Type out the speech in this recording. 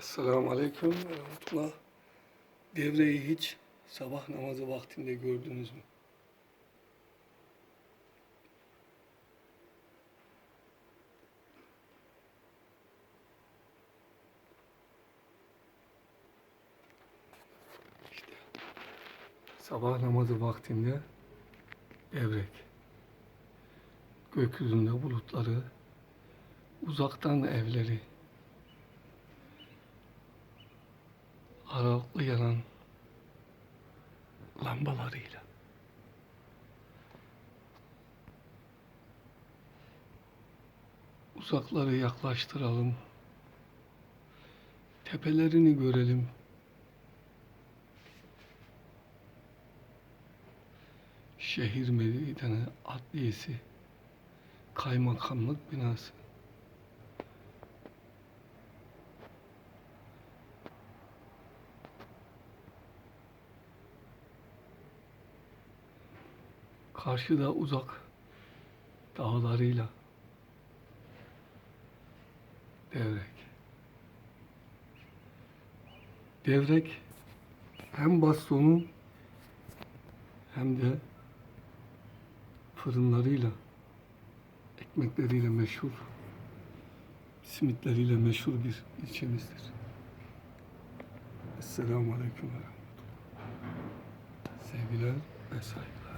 Esselamu Aleyküm ve Rahmetullah. Devreyi hiç sabah namazı vaktinde gördünüz mü? İşte sabah namazı vaktinde devrek. Gökyüzünde bulutları, uzaktan evleri, aralıklı yanan lambalarıyla. Uzakları yaklaştıralım. Tepelerini görelim. Şehir meydanı adliyesi, kaymakamlık binası. Karşıda uzak dağlarıyla devrek. Devrek hem bastonu hem de fırınlarıyla, ekmekleriyle meşhur, simitleriyle meşhur bir ilçemizdir. Esselamu Aleyküm ve Rahmetullah. Sevgiler ve saygılar.